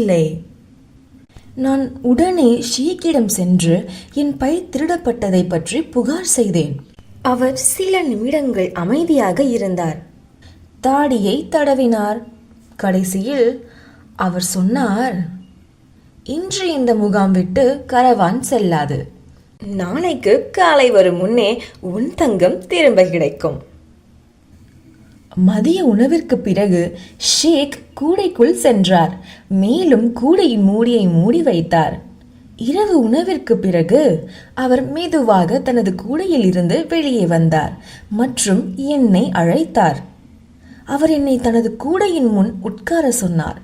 இல்லை. நான் உடனே ஷீக்கிடம் சென்று என் பை திருடப்பட்டதை பற்றி புகார் செய்தேன். அவர் சில நிமிடங்கள் அமைதியாக இருந்தார். தாடியை தடவினார். கடைசியில் அவர் சொன்னார் இன்று இந்த முகாம் விட்டு கரவான் செல்லாது. நாளைக்கு காலை வரும் முன்னே உன் தங்கம் திரும்ப கிடைக்கும். மதிய உணவிற்கு பிறகு ஷேக் கூடைக்குள் சென்றார். மேலும் கூடையின் மூடியை மூடி வைத்தார். இரவு உணவிற்கு பிறகு அவர் மெதுவாக தனது கூடையில் இருந்து வெளியே வந்தார் மற்றும் என்னை அழைத்தார். அவர் என்னை தனது கூடையின் முன் உட்கார சொன்னார்.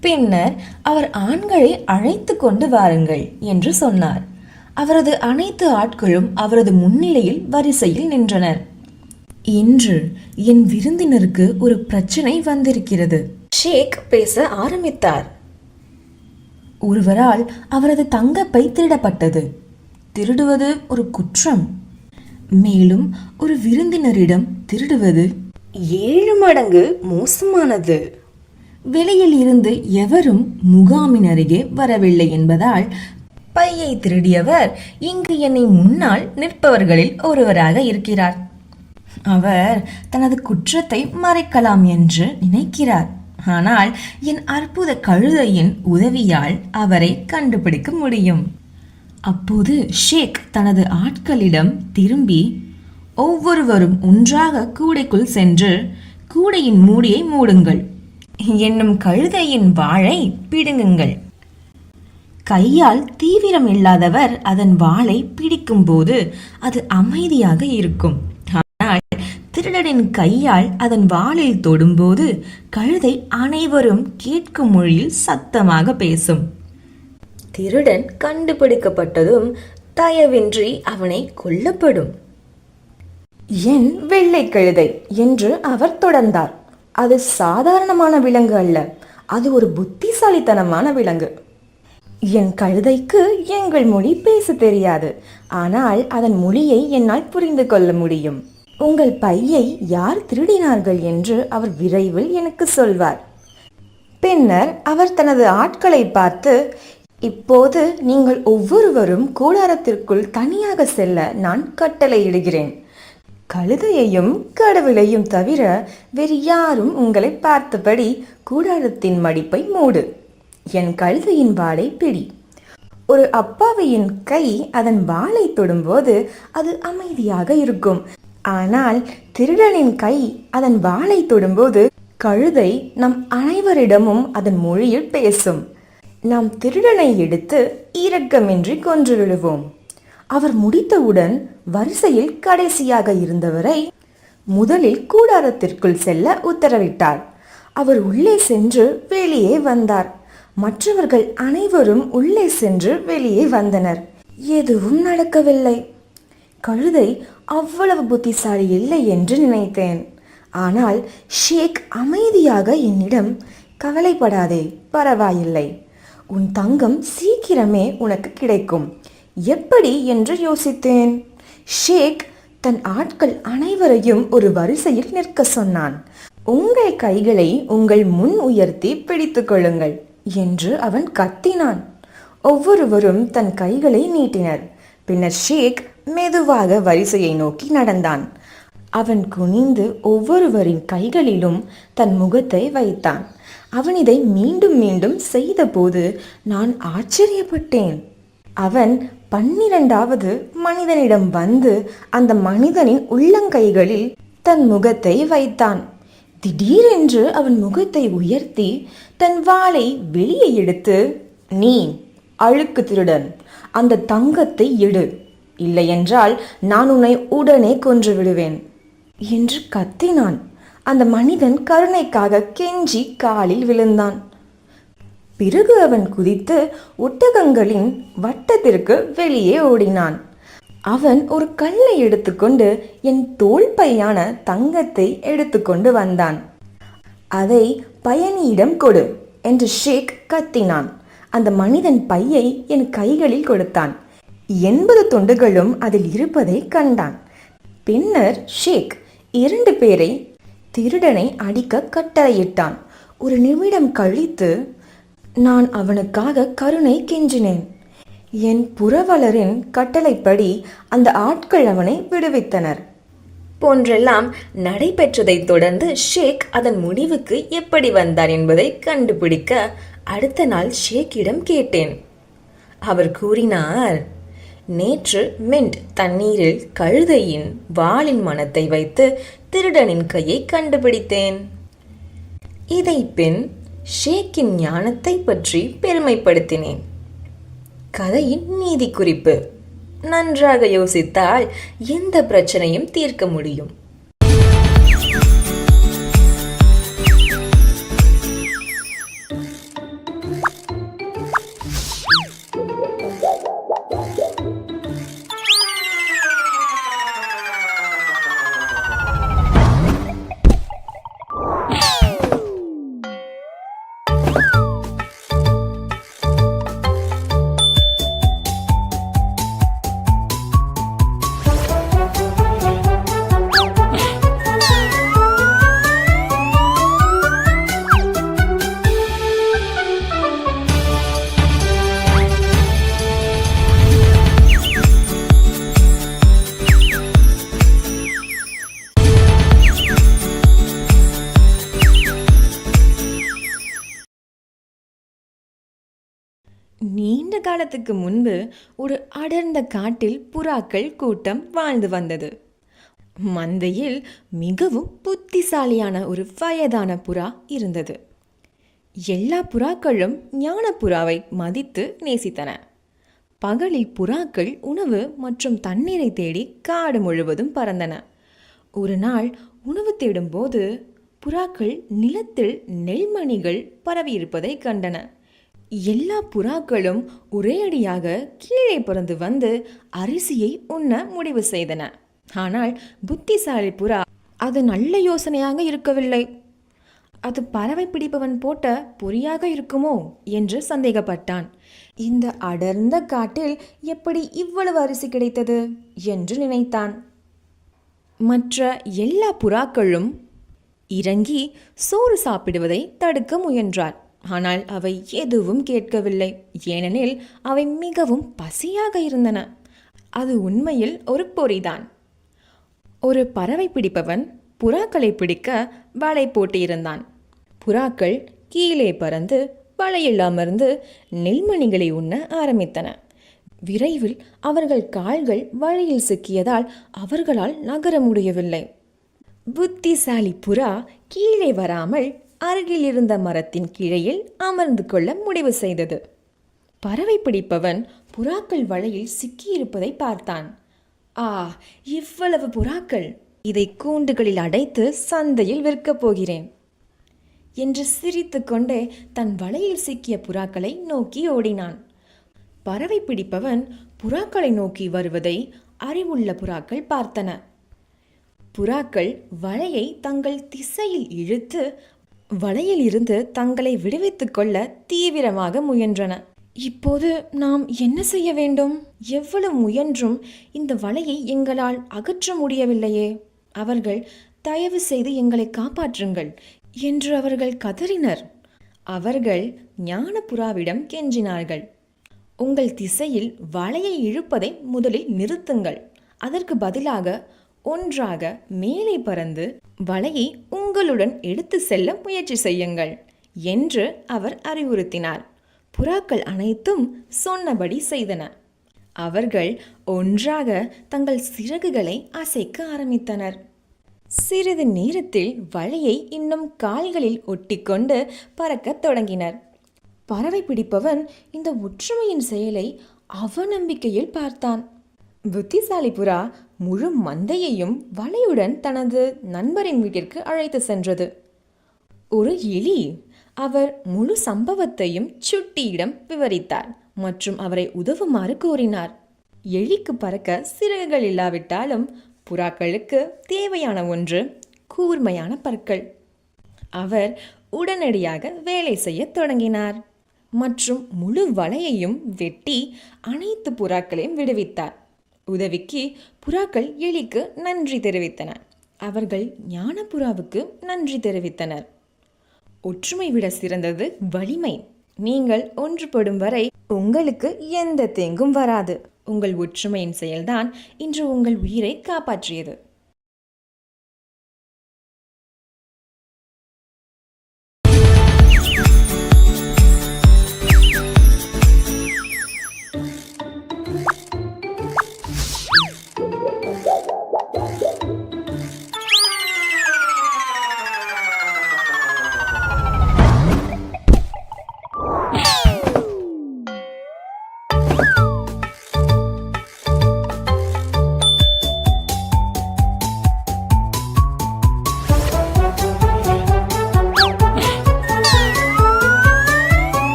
பின்னர் அவர் ஆண்களை அழைத்து கொண்டு வாருங்கள் என்று சொன்னார். அவரது அனைத்து ஆட்களும் அவரது முன்னிலையில் வரிசையில் நின்றனர். இன்று என் விருந்தினருக்கு ஒரு பிரச்சனை வந்திருக்கிறது. ஷேக் பேச ஆரம்பித்தார். ஒருவரால் அவரது தங்கப்பை திருடப்பட்டது. திருடுவது ஒரு குற்றம். மேலும் ஒரு விருந்தினரிடம் திருடுவது ஏழு மடங்கு மோசமானது. வெளியில் இருந்து எவரும் முகாமின் அருகே வரவில்லை என்பதால் பையை திருடியவர் இங்கு என்னை முன்னால் நிற்பவர்களில் ஒருவராக இருக்கிறார். அவர் தனது குற்றத்தை மறைக்கலாம் என்று நினைக்கிறார். ஆனால் என் அற்புத கழுதையின் உதவியால் அவரை கண்டுபிடிக்க முடியும். அப்போது ஷேக் தனது ஆட்களிடம் திரும்பி ஒவ்வொருவரும் ஒன்றாக கூடைக்குள் சென்று கூடையின் மூடியை மூடுங்கள். என்னும் கழுதையின் வாளை பிடுங்குங்கள். கையால் தீவிரம் இல்லாதவர் அதன் வாளை பிடிக்கும்போது அது அமைதியாக இருக்கும். திருடனின் கையால் அதன் வாளில் தொடும்போது கழுதை அனைவரும் கேட்கும் மொழியில் சத்தமாக பேசும். திருடன் கண்டுபிடிக்கப்பட்டதும் தயவின்றி அவனை கொல்லப்படும். என் வெள்ளை கழுதை என்று அவர் தொடர்ந்தார். அது சாதாரணமான விலங்கு அல்ல. அது ஒரு புத்திசாலித்தனமான விலங்கு. என் கழுதைக்கு எங்கள் மொழி பேச தெரியாது. ஆனால் அதன் மொழியை என்னால் புரிந்து கொள்ள முடியும். உங்கள் பையை யார் திருடினார்கள் என்று அவர் விரைவில் எனக்கு சொல்வார். பின்னர் அவர் தனது ஆட்களை பார்த்து இப்போது நீங்கள் ஒவ்வொருவரும் கூடாரத்திற்குள் தனியாக செல்ல நான் கட்டளையிடுகிறேன். கழுதையையும் கடவுளையும் தவிர வேறு யாரும் உங்களை பார்த்தபடி கூடாரத்தின் மடிப்பை மூடு. என் கழுதையின் வாளை பிடி. ஒரு அப்பாவியின் கை அதன் வாளை தொடும்போது அது அமைதியாக இருக்கும். ஆனால் திருடனின் கை அதன் வாளை தொடும்போது கழுதை நம் அனைவரிடமும் அதன் மொழியில் பேசும். நாம் திருடனை எடுத்து ஈரக்கமின்றி கொன்றுவிடுவோம். அவர் முடித்தவுடன் வரிசையில் கடைசியாக இருந்தவரை முதலில் கூடாரத்திற்குள் செல்ல உத்தரவிட்டார். அவர் உள்ளே சென்று வெளியே வந்தார். மற்றவர்கள் அனைவரும் உள்ளே சென்று வெளியே வந்தனர். எதுவும் நடக்கவில்லை. கழுதை அவ்வளவு புத்திசாலி இல்லை என்று நினைத்தேன். ஆனால் ஷேக் அமைதியாக என்னிடம் கவலைப்படாதே பரவாயில்லை. உன் தங்கம் சீக்கிரமே உனக்கு கிடைக்கும். எப்படி என்று யோசித்தேன். ஷேக் தன் ஆட்கள் அனைவரையும் ஒரு வரிசையில் நிற்க சொன்னான். உங்கள் கைகளை உங்கள் முன் உயர்த்தி பிடித்து கொள்ளுங்கள் என்று அவன் கத்தினான். ஒவ்வொருவரும் தன் கைகளை நீட்டினர். பின்னர் ஷேக் மெதுவாக வரிசையை நோக்கி நடந்தான். அவன் குனிந்து ஒவ்வொருவரின் கைகளிலும் தன் முகத்தை வைத்தான். அவன் இதை மீண்டும் மீண்டும் செய்தபோது நான் ஆச்சரியப்பட்டேன். அவன் பன்னிரண்டாவது மனிதனிடம் வந்து அந்த மனிதனின் உள்ளங்கைகளில் தன் முகத்தை வைத்தான். திடீரென்று அவன் முகத்தை உயர்த்தி தன் வாளை வெளியே எடுத்து நீ அழுக்கு திருடன் அந்த தங்கத்தை எடு. இல்லையென்றால் நான் உன்னை உடனே கொன்று விடுவேன். என்று கத்தினான். அந்த மனிதன் கருணைக்காக கெஞ்சி காலில் விழுந்தான். பிறகு அவன் குதித்து ஒட்டகங்களின் வட்டத்திற்கு வெளியே ஓடினான். அவன் ஒரு கல்லை எடுத்துக்கொண்டு என் தோள் பையான தங்கத்தை எடுத்துக்கொண்டு வந்தான். அதை பயணியிடம் கொடு என்று ஷேக் கத்தினான். அந்த மனிதன் பையை என் கைகளில் கொடுத்தான். எண்பது துண்டுகளும் அதில் இருப்பதை கண்டான். பின்னர் ஷேக் இரண்டு பேரை திருடனை அடிக்க கட்டளையிட்டான். ஒரு நிமிடம் கழித்து நான் அவனுக்காக கருணை கெஞ்சினேன். என் புறவலரின் கட்டளைப்படி அந்த ஆட்கள் அவனை விடுவித்தனர். போன்றெல்லாம் நடைபெற்றதைத் தொடர்ந்து ஷேக் அதன் முடிவுக்கு எப்படி வந்தார் என்பதை கண்டுபிடிக்க அடுத்த நாள் ஷேக்கிடம் கேட்டேன். அவர் கூறினார் நேற்று மின்ட் தண்ணீரில் கழுதையின் வாளின் மனத்தை வைத்து திருடனின் கையை கண்டுபிடித்தேன். இதை பின் ஷேக்கின் ஞானத்தை பற்றி பெருமைப்படுத்தினேன். கதையின் நீதி குறிப்பு நன்றாக யோசித்தால் எந்த பிரச்சனையும் தீர்க்க முடியும். காலத்துக்கு முன்பு ஒரு அடர்ந்த காட்டில் புறாக்கள் கூட்டம் வாழ்ந்து வந்தது. மந்தையில் மிகவும் புத்திசாலியான ஒரு வயதான புறா இருந்தது. எல்லா புறாக்களும் ஞான புறாவை மதித்து நேசித்தன. பகலில் புறாக்கள் உணவு மற்றும் தண்ணீரை தேடி காடு முழுவதும் பறந்தன. ஒரு நாள் உணவு தேடும்போது புறாக்கள் நிலத்தில் நெல்மணிகள் பரவியிருப்பதை கண்டன. எல்லா புறாக்களும் ஒரே அடியாக கீழே பிறந்து வந்து அரிசியை உண்ண முடிவு செய்தன. ஆனால் புத்திசாலி புறா அது நல்ல யோசனையாக இருக்கவில்லை. அது பறவை பிடிப்பவன் போட்ட பொறியாக இருக்குமோ? என்று சந்தேகப்பட்டான். இந்த அடர்ந்த காட்டில் எப்படி இவ்வளவு அரிசி கிடைத்தது? என்று நினைத்தான். மற்ற எல்லா புறாக்களும் இறங்கி சோறு சாப்பிடுவதை தடுக்க முயன்றார் ஆனால் அவை எதுவும் கேட்கவில்லை. ஏனெனில் அவை மிகவும் பசியாக இருந்தன. அது உண்மையில் ஒரு பொறிதான். ஒரு பறவை பிடிப்பவன் புறாக்களை பிடிக்க வலை போட்டியிருந்தான். புறாக்கள் கீழே பறந்து வலையில் அமர்ந்து நெல்மணிகளை உண்ண ஆரம்பித்தன. விரைவில் அவர்கள் கால்கள் வழியில் சிக்கியதால் அவர்களால் நகர முடியவில்லை. புத்திசாலி புறா கீழே வராமல் அருகில் இருந்த மரத்தின் கிழையில் அமர்ந்து கொள்ள முடிவு செய்தது. பறவை பிடிப்பவன் புறாக்கள் வலையில் சிக்கியிருப்பதை பார்த்தான். ஆ இவ்வளவு புறாக்கள். இதை கூண்டுகளில் அடைத்து சந்தையில் விற்கப் போகிறேன். என்று சிரித்துக்கொண்டே தன் வலையில் சிக்கிய புறாக்களை நோக்கி ஓடினான். பறவை பிடிப்பவன் புறாக்களை நோக்கி வருவதை அறிவுள்ள புறாக்கள் பார்த்தன. புறாக்கள் வலையை தங்கள் திசையில் இழுத்து வலையில் இருந்து தங்களை விடுவித்துக் கொள்ள தீவிரமாக முயன்றன. இப்போது நாம் என்ன செய்ய வேண்டும்? எவ்வளவு முயன்றும் இந்த வலையை எங்களால் அகற்ற முடியவில்லையே. அவர்கள் தயவு செய்து எங்களை காப்பாற்றுங்கள் என்று அவர்கள் கதறினர். அவர்கள் ஞானபுறாவிடம் கெஞ்சினார்கள். உங்கள் திசையில் வலையை இழுப்பதை முதலில் நிறுத்துங்கள். அதற்கு பதிலாக ஒன்றாக மேலே பறந்து வலையை உங்களுடன் எடுத்து செல்ல முயற்சி செய்யுங்கள் என்று அவர் அறிவுறுத்தினார். புறாக்கள் அனைத்தும் சொன்னபடி செய்தன. அவர்கள் ஒன்றாக தங்கள் சிறகுகளை அசைக்க ஆரம்பித்தனர். சிறிது நேரத்தில் வலையை இன்னும் கால்களில் ஒட்டிக்கொண்டு பறக்கத் தொடங்கினர். பறவை பிடிப்பவன் இந்த ஒற்றுமையின் செயலை அவநம்பிக்கையில் பார்த்தான். புத்திசாலி புறா முழு மந்தையையும் வலையுடன் தனது நண்பரின் வீட்டிற்கு அழைத்து சென்றது. ஒரு எலி அவர் முழு சம்பவத்தையும் சுட்டியிடம் விவரித்தார் மற்றும் அவரை உதவுமாறு கூறினார். எலிக்கு பறக்க சிறகுகள் இல்லாவிட்டாலும் புறாக்களுக்கு தேவையான ஒன்று கூர்மையான பற்கள். அவர் உடனடியாக வேலை செய்யத் தொடங்கினார் மற்றும் முழு வலையையும் வெட்டி அனைத்து புறாக்களையும் விடுவித்தார். உதவிக்கு புறாக்கள் எலிக்கு நன்றி தெரிவித்தன. அவர்கள் ஞானபுறாவுக்கு நன்றி தெரிவித்தனர். ஒற்றுமை விட சிறந்தது வலிமை. நீங்கள் ஒன்றுபடும் வரை உங்களுக்கு எந்த தேங்கும் வராது. உங்கள் ஒற்றுமையின் செயல்தான் இன்று உங்கள் உயிரை காப்பாற்றியது.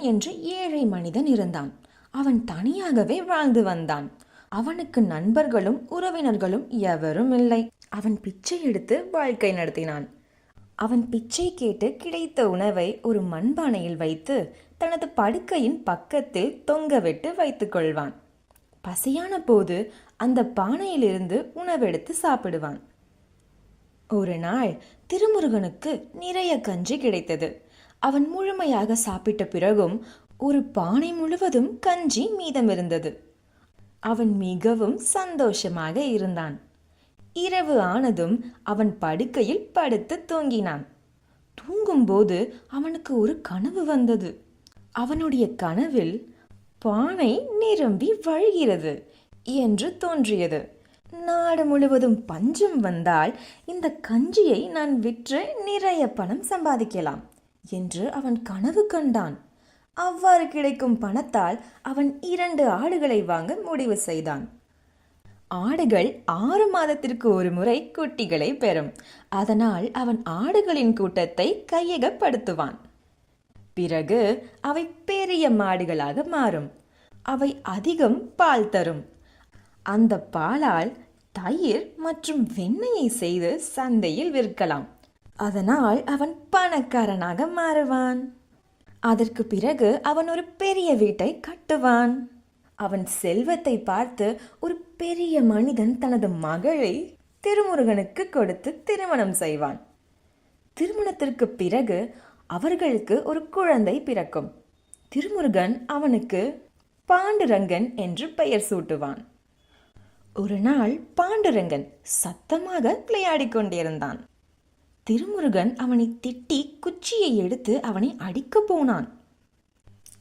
திருமுருகன் என்று ஏழை மனிதன் இருந்தான். அவன் தனியாகவே வாழ்ந்து வந்தான். அவனுக்கு நண்பர்களும் உறவினர்களும் எவரும் இல்லை. அவன் பிச்சை எடுத்து வாழ்க்கை நடத்தினான். அவன் பிச்சை கேட்டு கிடைத்த உணவை ஒரு மண்பானையில் வைத்து தனது படுக்கையின் பக்கத்தில் தொங்கவிட்டு வைத்துக் கொள்வான். பசியான போது அந்த பானையிலிருந்து உணவெடுத்து சாப்பிடுவான். ஒரு நாள் திருமுருகனுக்கு நிறைய கஞ்சி கிடைத்தது. அவன் முழுமையாக சாப்பிட்ட பிறகும் ஒரு பானை முழுவதும் கஞ்சி மீதமிருந்தது அவன் மிகவும் சந்தோஷமாக இருந்தான். இரவு ஆனதும் அவன் படுக்கையில் படுத்து தூங்கினான். தூங்கும்போது அவனுக்கு ஒரு கனவு வந்தது. அவனுடைய கனவில் பானை நிரம்பி வழிகிறது என்று தோன்றியது. நாடு முழுவதும் பஞ்சம் வந்தால் இந்த கஞ்சியை நான் விற்று நிறைய பணம் சம்பாதிக்கலாம். என்று அவன் கனவு கண்டான். அவ்வாறு கிடைக்கும் பணத்தால் அவன் இரண்டு ஆடுகளை வாங்க முடிவு செய்தான். ஆடுகள் ஆறு மாதத்திற்கு ஒரு முறை குட்டிகளை பெறும். அதனால் அவன் ஆடுகளின் கூட்டத்தை கையகப்படுத்துவான். பிறகு அவை பெரிய மாடுகளாக மாறும். அவை அதிகம் பால் தரும். அந்த பாலால் தயிர் மற்றும் வெண்ணெயை செய்து சந்தையில் விற்கலாம். அதனால் அவன் பணக்காரனாக மாறுவான். அதற்கு பிறகு அவன் ஒரு பெரிய வீட்டை கட்டுவான். அவன் செல்வத்தை பார்த்து ஒரு பெரிய மனிதன் தனது மகளை திருமுருகனுக்கு கொடுத்து திருமணம் செய்வான். திருமணத்திற்கு பிறகு அவர்களுக்கு ஒரு குழந்தை பிறக்கும். திருமுருகன் அவனுக்கு பாண்டுரங்கன் என்று பெயர் சூட்டுவான். ஒரு நாள் பாண்டுரங்கன் சத்தமாக விளையாடிக் கொண்டிருந்தான். திருமுருகன் அவனை திட்டி குச்சியை எடுத்து அவனை அடிக்கப் போனான்.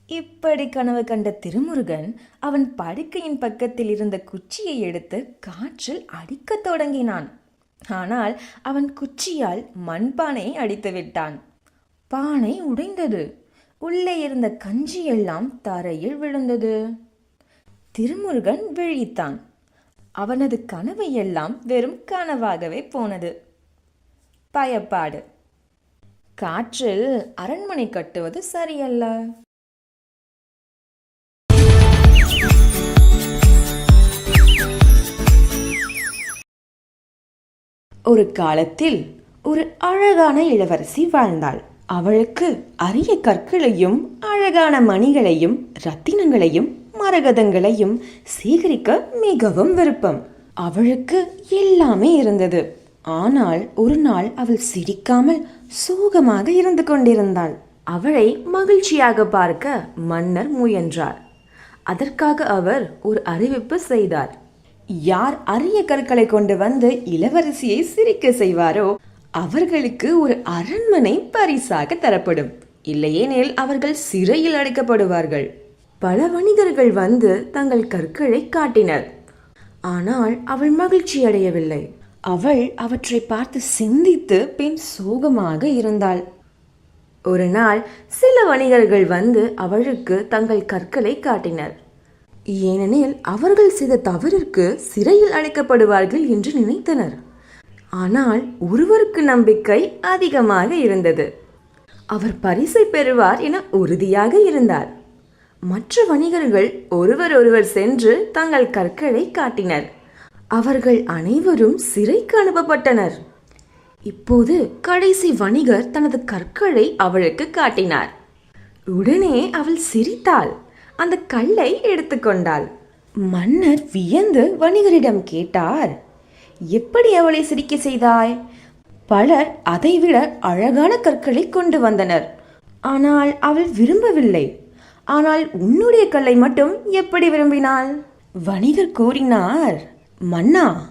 இப்படி கனவு கண்ட திருமுருகன் அவன் படுக்கையின் பக்கத்தில் இருந்த குச்சியை எடுத்து காற்றில் அடிக்கத் தொடங்கினான். ஆனால் அவன் குச்சியால் மண்பானையை அடித்து விட்டான். பானை உடைந்தது. உள்ளே இருந்த கஞ்சி எல்லாம் தரையில் விழுந்தது. திருமுருகன் விழித்தான். அவனது கனவு எல்லாம் வெறும் கனவாகவே போனது. பயப்பாடு. காற்றில் அரண்மனை கட்டுவது சரியல்ல. ஒரு காலத்தில் ஒரு அழகான இளவரசி வாழ்ந்தாள். அவளுக்கு அரிய கற்களையும் அழகான மணிகளையும் ரத்தினங்களையும் மரகதங்களையும் சேகரிக்க மிகவும் விருப்பம். அவளுக்கு எல்லாமே இருந்தது. ஆனால் ஒரு நாள் அவள் சிரிக்காமல் சோகமாக இருந்து கொண்டிருந்தாள். அவளை மகிழ்ச்சியாக பார்க்க மன்னர் முயன்றார். அதற்காக அவர் ஒரு அறிவிப்பு செய்தார். யார் அரிய கற்களை கொண்டு வந்து இளவரசியை சிரிக்க செய்வாரோ அவர்களுக்கு ஒரு அரண்மனை பரிசாக தரப்படும். இல்லையேனில் அவர்கள் சிறையில் அடைக்கப்படுவார்கள். பல வணிகர்கள் வந்து தங்கள் கற்களை காட்டினர். ஆனால் அவள் மகிழ்ச்சி அடையவில்லை அவள் அவற்றை பார்த்து சிந்தித்து பின் சோகமாக இருந்தாள். ஒரு நாள் சில வணிகர்கள் வந்து அவளுக்கு தங்கள் கற்களை காட்டினர். ஏனெனில் அவர்கள் செய்த தவறிற்கு சிறையில் அழைக்கப்படுவார்கள் என்று நினைத்தனர். ஆனால் ஒருவருக்கு நம்பிக்கை அதிகமாக இருந்தது. அவர் பரிசை பெறுவார் என உறுதியாக இருந்தார். மற்ற வணிகர்கள் ஒருவர் ஒருவர் சென்று தங்கள் கற்களை காட்டினர். அவர்கள் அனைவரும் சிறைக்கு அனுப்பப்பட்டனர். இப்போது கடைசி வணிகர் தனது கற்களை அவளுக்கு காட்டினார். உடனே அவள் சிரித்தாள். அந்த கல்லை எடுத்துக்கொண்டாள் மன்னர் வியந்து வணிகரிடம் கேட்டார் எப்படி அவளை சிரிக்க செய்தாய்? பலர் அதைவிட அழகான கற்களை கொண்டு வந்தனர். ஆனால் அவள் விரும்பவில்லை. ஆனால் உன்னுடைய கல்லை மட்டும் எப்படி விரும்பினாள்? வணிகர் கூறினார் மன்னா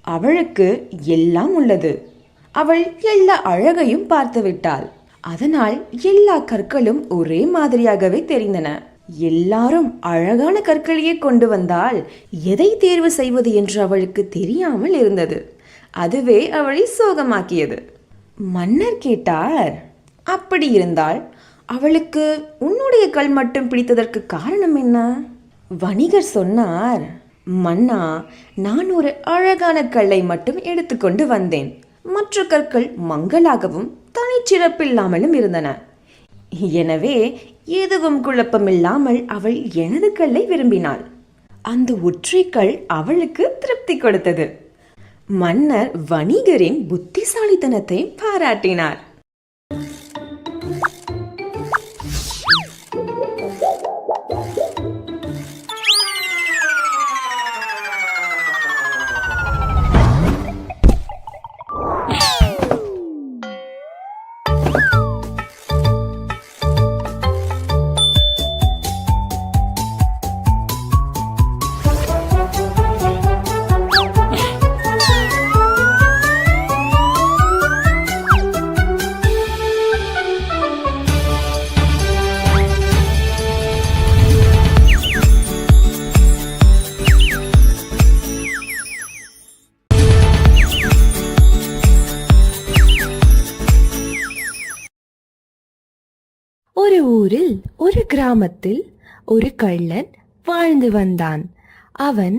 அவளுக்கு எல்லாம் உள்ளது. அவள் எல்லா அழகையும் பார்த்து விட்டாள். அதனால் எல்லா கற்களும் ஒரே மாதிரியாகவே தெரிந்தன. எல்லாரும் அழகான கற்களையே கொண்டு வந்தால் எதை தேர்வு செய்வது என்று அவளுக்கு தெரியாமல் இருந்தது. அதுவே அவளை சோகமாக்கியது. மன்னர் கேட்டார் அப்படி இருந்தால் அவளுக்கு உன்னுடைய கல் மட்டும் பிடித்ததற்கு காரணம் என்ன? வணிகர் சொன்னார் மன்னா நான் ஒரு அழகான கல்லை மட்டும் எடுத்துக்கொண்டு வந்தேன். மற்ற கற்கள் மங்களாகவும் தனிச்சிறப்பில்லாமலும் இருந்தன. எனவே எதுவும் குழப்பமில்லாமல் அவள் எனது கல்லை விரும்பினாள். அந்த ஒற்றைக்கல் அவளுக்கு திருப்தி கொடுத்தது. மன்னர் வணிகரின் புத்திசாலித்தனத்தை பாராட்டினார். கிராமத்தில் ஒரு கள்ளன் வாழ்ந்து வந்தான். அவன்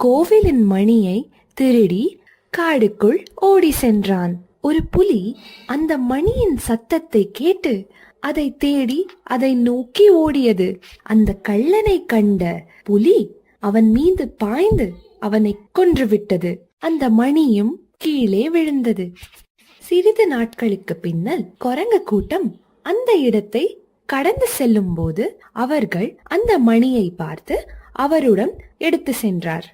கோவிலின் மணியை திருடி காடுக்குள் ஓடி சென்றான். ஒரு புலி அந்த மணியின் சத்தத்தை கேட்டு அதை தேடி அதை நோக்கி ஓடியது. அந்த கள்ளனை கண்ட புலி அவன் மீது பாய்ந்து அவனை கொன்றுவிட்டது. அந்த மணியும் கீழே விழுந்தது. சிறிது நாட்களுக்கு பின்னல் குரங்கு கூட்டம் அந்த இடத்தை கடந்து செல்லும் போது அவர்கள் அந்த மணியை பார்த்து அவருடன் எடுத்து சென்றார்.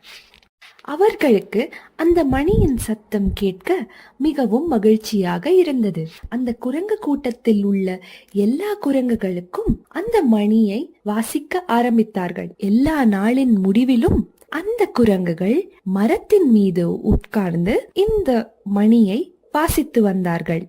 அவர்களுக்கு அந்த மணியின் சத்தம் கேட்க மிகவும் மகிழ்ச்சியாக இருந்தது. அந்த குரங்கு கூட்டத்தில் உள்ள எல்லா குரங்குகளுக்கும் அந்த மணியை வாசிக்க ஆரம்பித்தார்கள். எல்லா நாளின் முடிவிலும் அந்த குரங்குகள் மரத்தின் மீது உட்கார்ந்து இந்த மணியை வாசித்து வந்தார்கள்.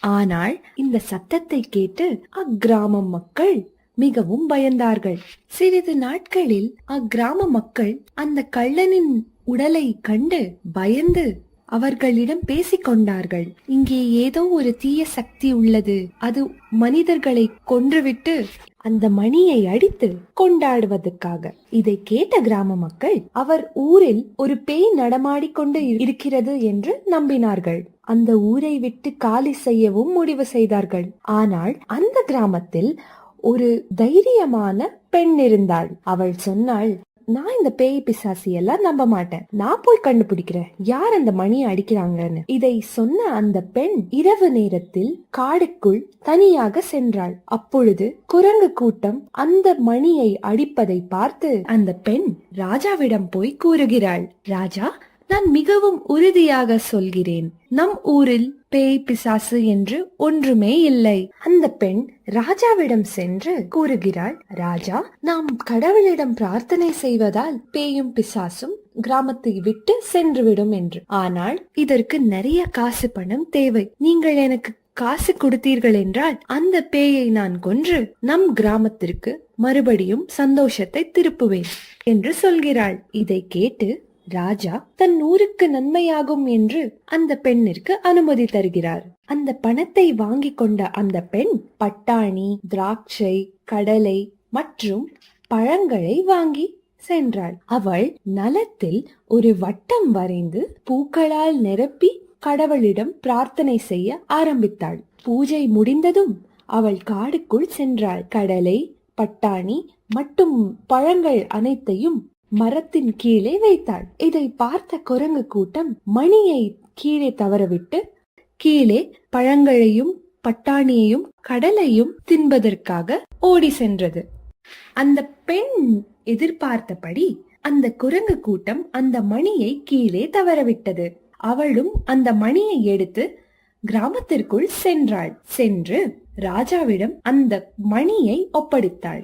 ஆனால் இந்த சத்தத்தை கேட்டு அக்கிராம மக்கள் மிகவும் பயந்தார்கள். சிறிது நாட்களில் அக்கிராம மக்கள் அந்த கள்ளனின் உடலை கண்டு பயந்து அவர்களிடம் பேசிக் கொண்டார்கள். இங்கே ஏதோ ஒரு தீய சக்தி உள்ளது. அது மனிதர்களை கொன்றுவிட்டு அந்த மணியை அடித்து கொண்டாடுவதற்காக. இதை கேட்ட கிராம மக்கள் அவர் ஊரில் ஒரு பேய் நடமாடிக்கொண்டு இருக்கிறது என்று நம்பினார்கள். அந்த ஊரை விட்டு காலி செய்யவும் முடிவு செய்தார்கள். ஆனால் அந்த கிராமத்தில் ஒரு தைரியமான பெண் இருந்தாள். அவள் சொன்னாள் நான் இந்த பேய் பிசாசி எல்லாம் நம்ப மாட்டேன். நான் போய் கண்டுபிடிக்கிறேன் யார் அந்த மணியை அடிக்கிறாங்கன்னு? இதை சொன்ன அந்த பெண் இரவு நேரத்தில் காடுக்குள் தனியாக சென்றாள். அப்பொழுது குரங்கு கூட்டம் அந்த மணியை அடிப்பதை பார்த்து அந்த பெண் ராஜாவிடம் போய் கூறுகிறாள் ராஜா நான் மிகவும் உறுதியாக சொல்கிறேன். நம் ஊரில் பேய் பிசாசு என்று ஒன்றுமே இல்லை. அந்த பெண் ராஜாவிடம் சென்று கூறுகிறாள் ராஜா நாம் கடவுளிடம் பிரார்த்தனை செய்வதால் பேயும் பிசாசும் கிராமத்தை விட்டு சென்றுவிடும் என்று. ஆனால் இதற்கு நிறைய காசு பணம் தேவை. நீங்கள் எனக்கு காசு கொடுத்தீர்கள் என்றால் அந்த பேயை நான் கொன்று நம் கிராமத்திற்கு மறுபடியும் சந்தோஷத்தை திருப்புவேன் என்று சொல்கிறாள். இதை கேட்டு ராஜா தன் ஊருக்கு நன்மையாகும் என்று அந்த பெண்ணிற்கு அனுமதி தருகிறார். அந்த பணத்தை வாங்கி கொண்ட அந்த பெண் பட்டாணி திராட்சை கடலை மற்றும் பழங்களை வாங்கி சென்றாள். அவள் நலத்தில் ஒரு வட்டம் வரைந்து பூக்களால் நிரப்பி கடவுளிடம் பிரார்த்தனை செய்ய ஆரம்பித்தாள். பூஜை முடிந்ததும் அவள் காடுக்குள் சென்றாள். கடலை பட்டாணி மற்றும் பழங்கள் அனைத்தையும் மரத்தின் கீழே வைத்தாள். இதை பார்த்த குரங்கு கூட்டம் மணியை கீழே தவறவிட்டு கீழே பழங்களையும் பட்டாணியையும் கடலையும் தின்பதற்காக ஓடி சென்றது. அந்த பெண் எதிர்பார்த்தபடி அந்த குரங்கு கூட்டம் அந்த மணியை கீழே தவறவிட்டது. அவளும் அந்த மணியை எடுத்து கிராமத்திற்குள் சென்றாள். சென்று ராஜாவிடம் அந்த மணியை ஒப்படைத்தாள்.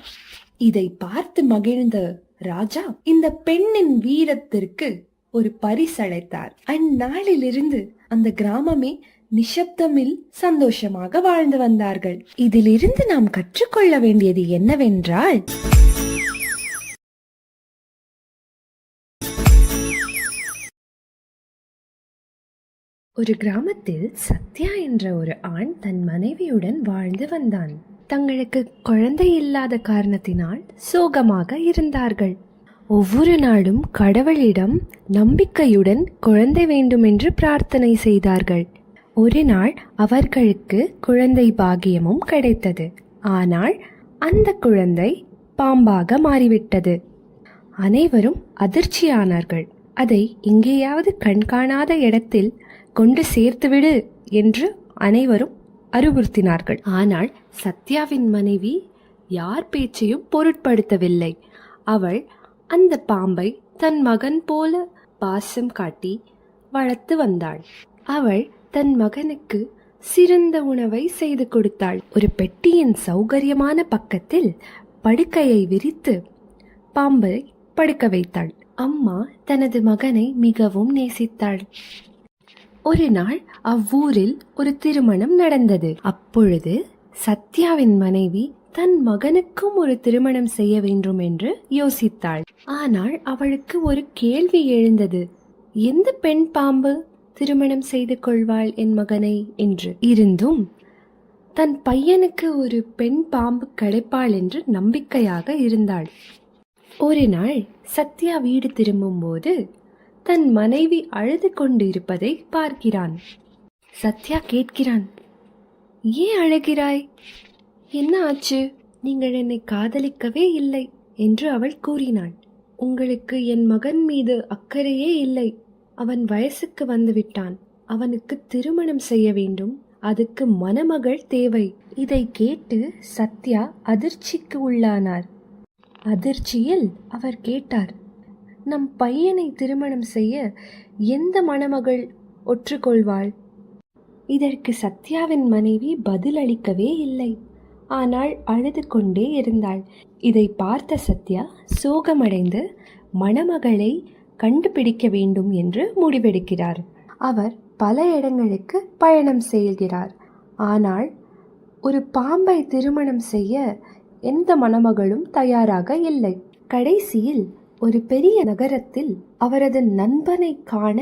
இதை பார்த்து மகிழ்ந்த ராஜா இந்த பெண்ணின் வீரத்திற்கு ஒரு பரிசளித்தார் அந்நாளிலிருந்து அந்த கிராமமே நிசப்தமில் சந்தோஷமாக வாழ்ந்து வந்தார்கள். இதிலிருந்து நாம் கற்றுக்கொள்ள வேண்டியது என்னவென்றால் ஒரு கிராமத்தில் சத்யா என்ற ஒரு ஆண் தன் மனைவியுடன் வாழ்ந்து வந்தான். தங்களுக்கு குழந்தை இல்லாத காரணத்தினால் சோகமாக இருந்தார்கள். ஒவ்வொரு நாளும் கடவுளிடம் நம்பிக்கையுடன் குழந்தை வேண்டுமென்று பிரார்த்தனை செய்தார்கள். ஒரு நாள் அவர்களுக்கு குழந்தை பாகியமும் கிடைத்தது. ஆனால் அந்த குழந்தை பாம்பாக மாறிவிட்டது. அனைவரும் அதிர்ச்சியானார்கள். அதை எங்கேயாவது கண்காணாத இடத்தில் கொண்டு சேர்த்துவிடு என்று அனைவரும் அறிவுறுத்தினார்கள். ஆனால் சத்யாவின் மனைவி யார் பேச்சையும் பொருட்படுத்தவில்லை. அவள் அந்த பாம்பை தன் மகன் போல பாசம் காட்டி வளர்த்து வந்தாள். அவள் தன் மகனுக்கு சிறந்த உணவை செய்து கொடுத்தாள். ஒரு பெட்டியின் சௌகரியமான பக்கத்தில் படுக்கையை விரித்து பாம்பை படுக்க வைத்தாள். அம்மா தனது மகனை மிகவும் நேசித்தாள். ஒரு நாள் அவ்வூரில் ஒரு திருமணம் நடந்தது. அப்பொழுது சத்யாவின் மனைவி தன் மகனுக்கும் ஒரு திருமணம் செய்ய வேண்டும் என்று யோசித்தாள். ஆனால் அவளுக்கு ஒரு கேள்வி எழுந்தது. எந்த பெண் பாம்பு திருமணம் செய்து கொள்வாள் என் மகனை? என்று. இருந்தும் தன் பையனுக்கு ஒரு பெண் பாம்பு கிடைப்பாள் என்று நம்பிக்கையாக இருந்தாள். ஒரு நாள் சத்யா வீடு திரும்பும்போது தன் மனைவி அழுது கொண்டு இருப்பதை பார்க்கிறான். சத்யா கேட்கிறான் ஏன் அழுகிறாய்? என்ன ஆச்சு? நீங்கள் என்னை காதலிக்கவே இல்லை என்று அவள் கூறினாள். உங்களுக்கு என் மகன் மீது அக்கறையே இல்லை. அவன் வயசுக்கு வந்துவிட்டான். அவனுக்கு திருமணம் செய்ய வேண்டும். அதுக்கு மணமகள் தேவை. இதை கேட்டு சத்யா அதிர்ச்சிக்கு உள்ளானார். அதிர்ச்சியில் அவர் கேட்டார் நம் பையனை திருமணம் செய்ய எந்த மணமகள் ஒற்றுக்கொள்வாள்? இதற்கு சத்யாவின் மனைவி பதில் அளிக்கவே இல்லை. ஆனால் அழுது கொண்டே இருந்தாள். இதை பார்த்த சத்யா சோகமடைந்து மணமகளை கண்டுபிடிக்க வேண்டும் என்று முடிவெடுக்கிறார். அவர் பல இடங்களுக்கு பயணம் செய்கிறார் ஆனால் ஒரு பாம்பை திருமணம் செய்ய எந்த மணமகளும் தயாராக இல்லை. கடைசியில் ஒரு பெரிய நகரத்தில் அவரது நண்பனை காண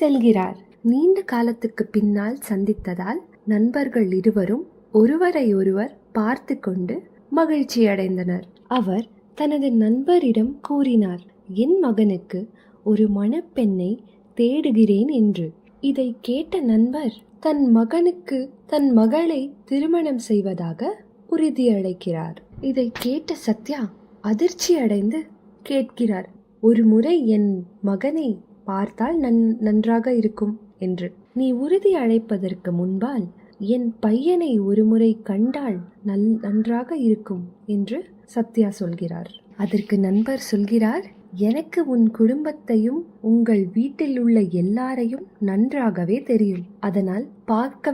செல்கிறார். நீண்ட காலத்துக்கு பின்னால் சந்தித்ததால் நண்பர்கள் இருவரும் ஒருவரை ஒருவர் பார்த்து கொண்டு மகிழ்ச்சி அடைந்தனர் அவர் தனது நண்பரிடம் கூறினார் என் மகனுக்கு ஒரு மணப்பெண்ணை தேடுகிறேன் என்று. இதை கேட்ட நண்பர் தன் மகனுக்கு தன் மகளை திருமணம் செய்வதாக உறுதியளிக்கிறார். இதை கேட்ட சத்யா அதிர்ச்சி அடைந்து கேட்கிறார் ஒரு முறை என் மகனை பார்த்தால் நன் நன்றாக இருக்கும் என்று. நீ உறுதி அழைப்பதற்கு முன்பால் என் பையனை ஒருமுறை கண்டால் நல் நன்றாக இருக்கும் என்று சத்யா சொல்கிறார். அதற்கு நண்பர் சொல்கிறார் எனக்கு உன் குடும்பத்தையும் உங்கள் வீட்டில் உள்ள எல்லாரையும் நன்றாகவே தெரியும். அதனால் பார்க்க